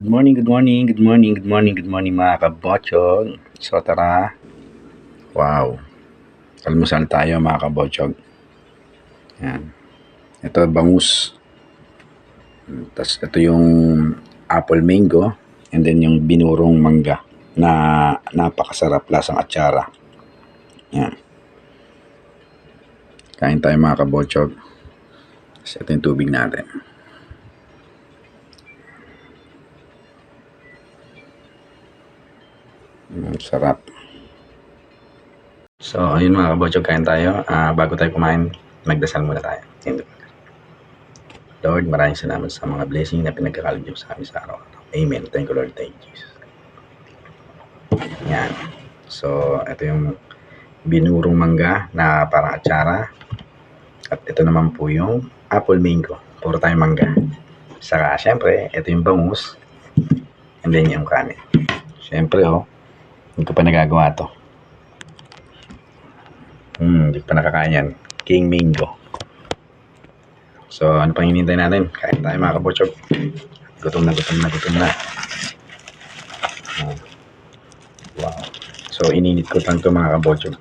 Good morning, good morning, good morning, good morning, good morning mga kabotsog. So tara. Wow. Almusal tayo mga kabotsog. Yan. Ito bangus. Tapos ito yung apple mango and then yung binurong mangga na napakasarap lasang atsara. Yan. Kain tayo mga kabotsog. Tapos ito yung tubig natin. Mm, sarap. So, ayun mga kabotsog, kain tayo. Ah, bago tayo kumain, magdasal muna tayo. Yun. Lord, maraming salamat sa mga blessing na pinagkakalog niyo sa amin sa araw-araw. Amen. Thank you, Lord. Thank you, Jesus. Yan. So, ito yung binurong mangga na parang atsara. At ito naman po yung apple mango. Puro tayong mangga. Saka, syempre, ito yung bangus. And then yung kanin. Syempre, oh, hindi ko pa nagagawa to. Hmm, hindi ko pa nakakain yan. King Mango. So, ano pang hinihintay natin? Kain tayo mga kabotsog. Gutom na, gutom na, gutom na. Wow. So, ininit ko lang to mga kabotsog.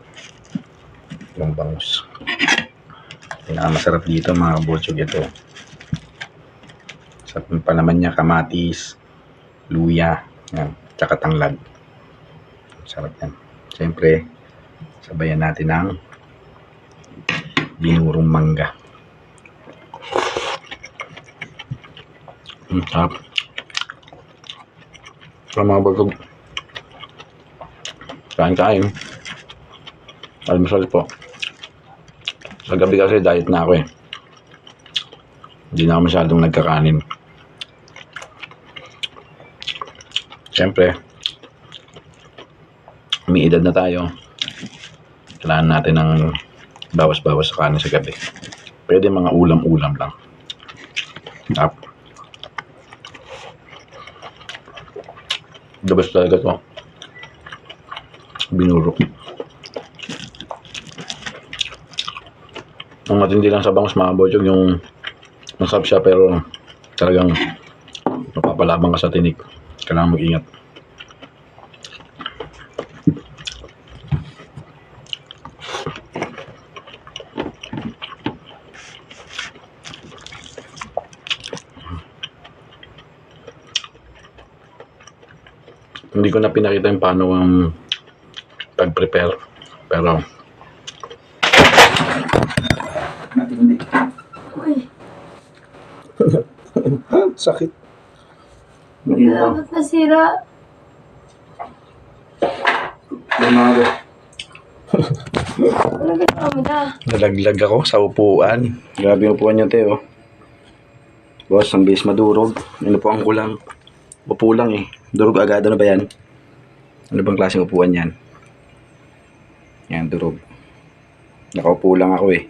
Yung bangus. Pinakamasarap dito mga kabotsog ito. Sa palaman niya, kamatis, luya, yan, tsaka tanglad. Sarap yan. Siyempre, sabayan natin ng binurong mangga. Mm, sarap. Sa mga bagog. Kain kain. Almusal po. Sa gabi kasi diet na ako eh. Hindi na ako masyadong nagkakanin. Siyempre, may edad na tayo. Kailangan natin ng bawas-bawas sa kanin sa gabi. Pwede mga ulam-ulam lang. Tap. The best talaga to. Binuro. Ang matindi lang sa bangus mga boyog yung masarap siya pero talagang napapalabang ka sa tinik. Kailangan mag-ingat. Hindi ko na pinakita yung paano ang pag-prepare. Pero, Uy, sakit. dapat nasira. Ano na? Nalaglag ako sa upuan. Grabe yung upuan niya, Teo. Boss, ang base madurog. Ano po ang kulang? Upo lang eh. Durog agad. Ano ba yan? Ano bang klaseng upuan yan? Yan, durog. Nakaupo lang ako eh.